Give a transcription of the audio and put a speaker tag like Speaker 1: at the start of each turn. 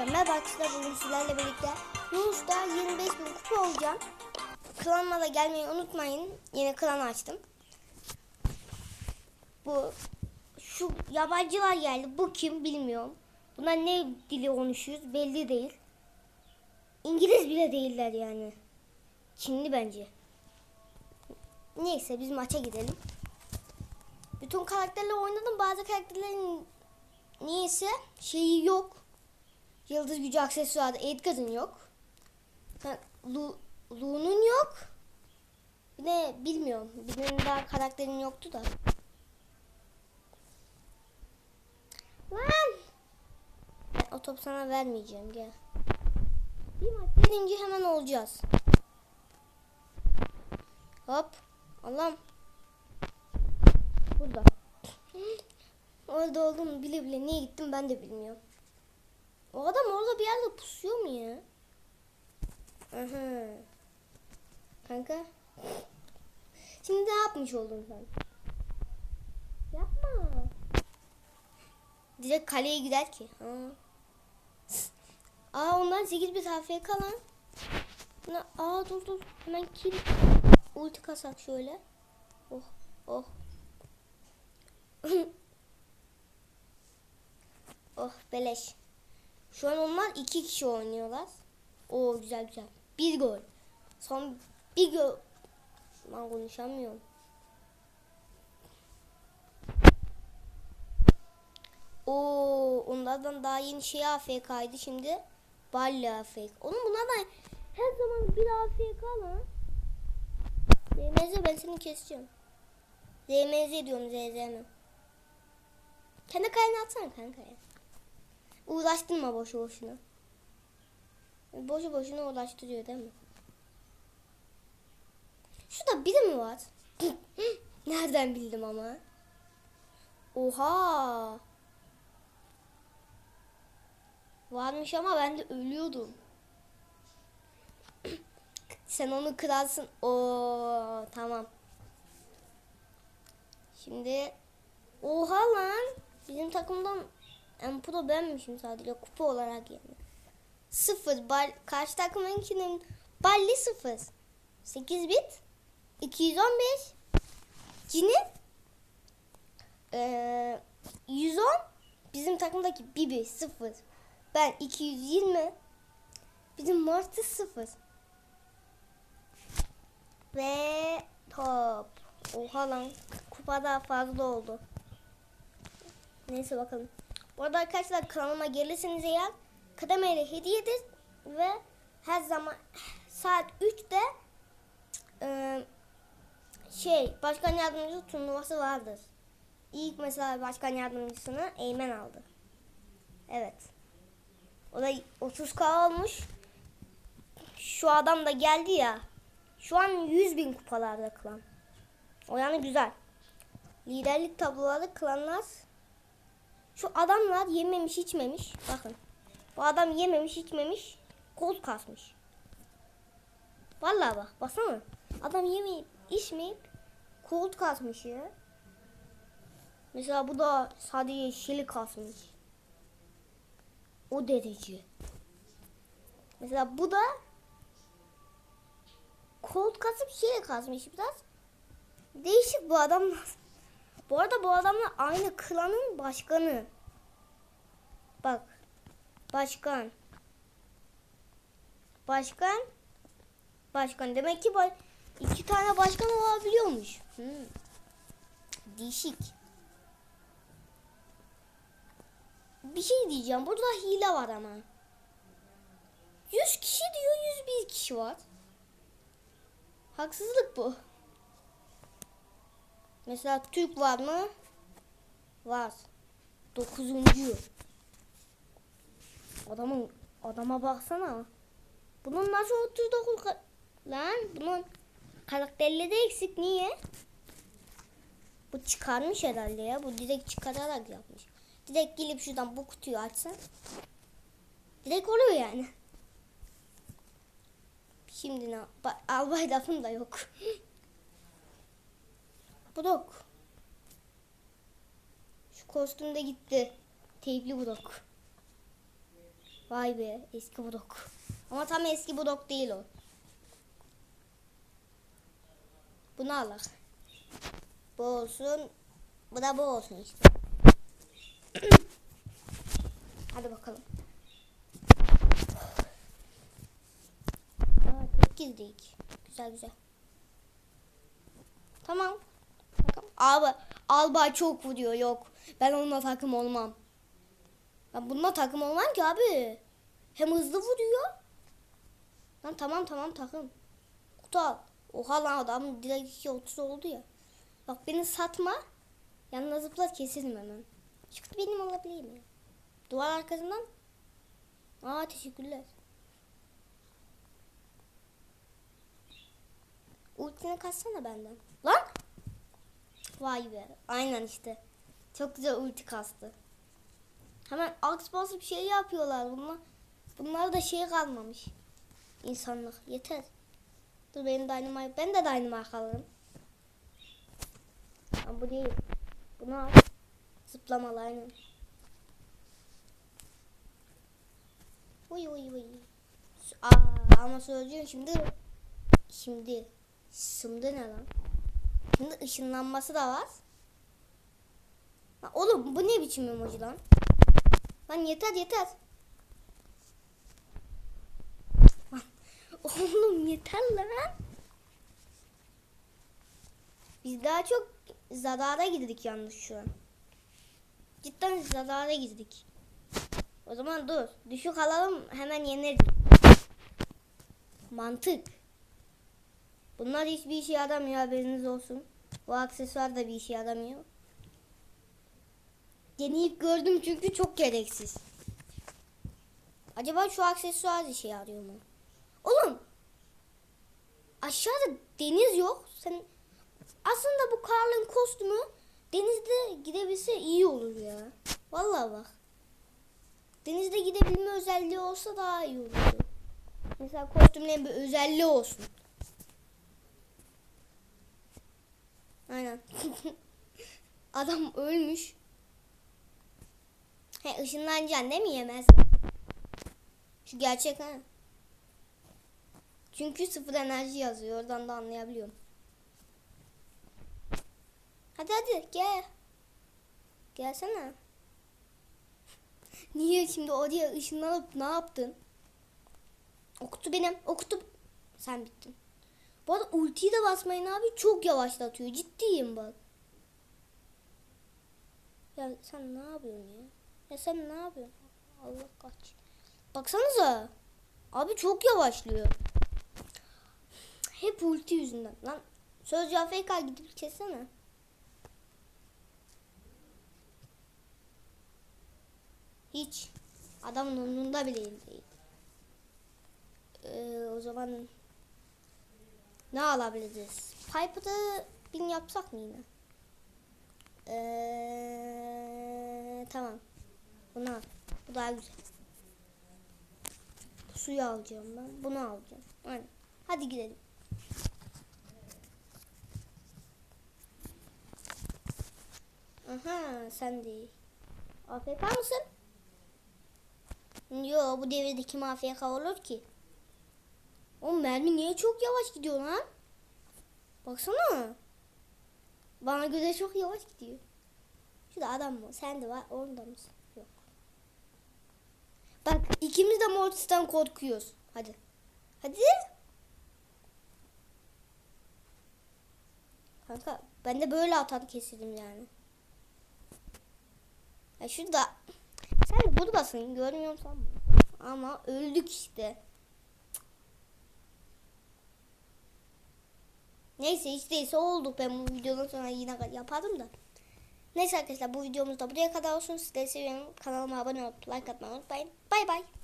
Speaker 1: Merhaba arkadaşlar bugün sizlerle birlikte Yunus'ta 25 bin kupa olacağım. Klanıma da gelmeyi unutmayın. Yeni klan açtım. Bu şu yabancılar geldi. Bu kim bilmiyorum. Bunlar ne dili konuşuyoruz belli değil. İngiliz bile değiller yani. Çinli bence. Neyse biz maça gidelim. Bütün karakterle oynadım. Bazı karakterlerin niyeyse şeyi yok. Yıldız gücü aksesuarı Edgar'ın yok. Lu, yok. Bir de bilmiyorum. Birinin daha karakterin yoktu da. Lan! Ben o topu sana vermeyeceğim gel. Bir gelince hemen olacağız. Hop. Allah'ım. Burada. Orada olduğumu bile bile niye gittim ben de bilmiyorum. O adam orada bir yerde pusuyor mu ya? Aha. Kanka. Şimdi ne yapmış oldun sen? Yapma. Direkt kaleye gider ki. Ha. Aa ondan 8 bir sayfaya kalan. Buna, aa dur dur. Hemen kill. Ulti kasak şöyle. Oh oh. oh beleş. Şu an onlar iki kişi oynuyorlar. Oo güzel güzel. Bir gol. Son bir gol. Ben konuşamıyorum. Oo onlardan daha yeni şey AFK'ydı şimdi. Balli AFK. Oğlum bunlardan her zaman bir AFK lan. ZMZ ben seni keseceğim. ZMZ diyorum ZZM. Kendi kayını atsana kanka ya. Uğraştırma boşu boşuna. Boşu boşuna uğraştırıyor değil mi? Şurada biri mi var? Nereden bildim ama? Oha! Varmış ama ben de ölüyordum. Sen onu kırarsın. Oo tamam. Şimdi oha lan. Bizim takımdan pro benmişim sadece kupa olarak yani. Sıfır. Bal, karşı takımınkinin balli sıfır. 8 bit. 215. Cini. Ee, 110. Bizim takımdaki Bibi sıfır. Ben 220. Bizim Martı sıfır. Ve top. Oha lan. Kupa daha fazla oldu. Neyse bakalım. Bu arada arkadaşlar kanalıma gelirseniz eğer kademeyle hediyedir ve her zaman saat 3'te e, şey başkan yardımcısı turnuvası vardır. İlk mesela başkan yardımcısını Eymen aldı. Evet. O da 30k olmuş. Şu adam da geldi ya. Şu an 100 bin kupalarda klan. O yani güzel. Liderlik tabloları klanlar şu adamlar yememiş içmemiş. Bakın. Bu adam yememiş içmemiş. Kol kasmış. Vallahi bak. Baksana. Adam yemeyip içmeyip kol kasmış ya. Mesela bu da sadece şili kasmış. O derece. Mesela bu da kol kasıp şili kasmış biraz. Değişik bu adamlar. Bu arada bu adamla aynı klanın başkanı. Bak. Başkan. Başkan. Başkan. Demek ki ba- iki tane başkan olabiliyormuş. Hmm. Değişik. Bir şey diyeceğim. Burada hile var ama. 100 kişi diyor 101 kişi var. Haksızlık bu. Mesela Türk var mı? Var. Dokuzuncu. Adamın adama baksana. Bunun nasıl 39 ka- lan bunun karakterleri eksik niye? Bu çıkarmış herhalde ya. Bu direkt çıkararak yapmış. Direkt gelip şuradan bu kutuyu açsan. Direkt oluyor yani. Şimdi ne? Ba- Albay lafım da yok. Budok. Şu kostüm de gitti. Teypli budok. Vay be eski blok. Ama tam eski blok değil o. Bunu alak. Bu olsun. Bu da bu olsun işte. Hadi bakalım. Aa, tek girdik. Güzel güzel. Tamam. Abi Albay çok vuruyor yok. Ben onunla takım olmam. Ben bununla takım olmam ki abi. Hem hızlı vuruyor. Lan tamam tamam takım. Kutu al. Oha lan adam direkt 2.30 oldu ya. Bak beni satma. Yanına zıpla keserim hemen. Çıktı benim olabilir mi? Duvar arkasından. Aa teşekkürler. Ultini katsana benden. Lan! Vay be. Aynen işte. Çok güzel ulti kastı. Hemen aks basıp şey yapıyorlar bunlar. Bunlar da şey kalmamış. İnsanlık. Yeter. Dur benim dynamite. Ben de dynamite alırım. Ama bu değil. Bunu al. Zıplamalı aynen. Uy uy uy. Aa, ama söyleyeceğim şimdi. Şimdi. Şimdi ne lan? Şimdi ışınlanması da var. Lan oğlum bu ne biçim emoji lan? Lan yeter yeter. Lan, oğlum yeter lan. Biz daha çok zarara girdik yalnız şu an. Cidden zarara girdik. O zaman dur. Düşük alalım hemen yeneriz. Mantık. Bunlar hiçbir işe yaramıyor haberiniz olsun. Bu aksesuar da bir işe yaramıyor. Deneyip gördüm çünkü çok gereksiz. Acaba şu aksesuar işe yarıyor mu? Oğlum aşağıda deniz yok. Sen aslında bu Karl'ın kostümü denizde gidebilse iyi olur ya. Vallahi bak. Denizde gidebilme özelliği olsa daha iyi olurdu. Mesela kostümlerin bir özelliği olsun. Aynen. Adam ölmüş. He ışınlanacaksın değil mi yemez? Şu gerçek ha. Çünkü sıfır enerji yazıyor. Oradan da anlayabiliyorum. Hadi hadi gel. Gelsene. Niye şimdi oraya ışınlanıp ne yaptın? Okutu benim. Okutu. Sen bittin. Bu arada ultiyi de basmayın abi. Çok yavaşlatıyor. Ciddiyim bak. Ya sen ne yapıyorsun ya? Ya sen ne yapıyorsun? Allah kaç. Baksanıza. Abi çok yavaşlıyor. Hep ulti yüzünden. Lan sözcü AFK gidip kessene. Hiç. Adamın umurunda bile değil. Ee, o zaman ne alabiliriz? Piper'ı bin yapsak mı yine? Ee, tamam. Bunu al. Bu daha güzel. Suyu alacağım ben. Bunu alacağım. Aynen. Hadi gidelim. Aha sen de. AFK mısın? Yo bu devirde kim AFK olur ki? O mermi niye çok yavaş gidiyor lan? Baksana. Bana göre çok yavaş gidiyor. Şurada adam mı? Sen de var. Orada mısın? Yok. Bak ikimiz de Mortis'ten korkuyoruz. Hadi. Hadi. Kanka ben de böyle atan kesildim yani. Ya şurada. Sen de buradasın. Görmüyorum sanma. Ama öldük işte. Neyse hiç değilse olduk. Ben bu videodan sonra yine yaparım da. Neyse arkadaşlar bu videomuz da buraya kadar olsun. Sizleri seviyorum. Kanalıma abone olup like atmayı unutmayın. Bay bay.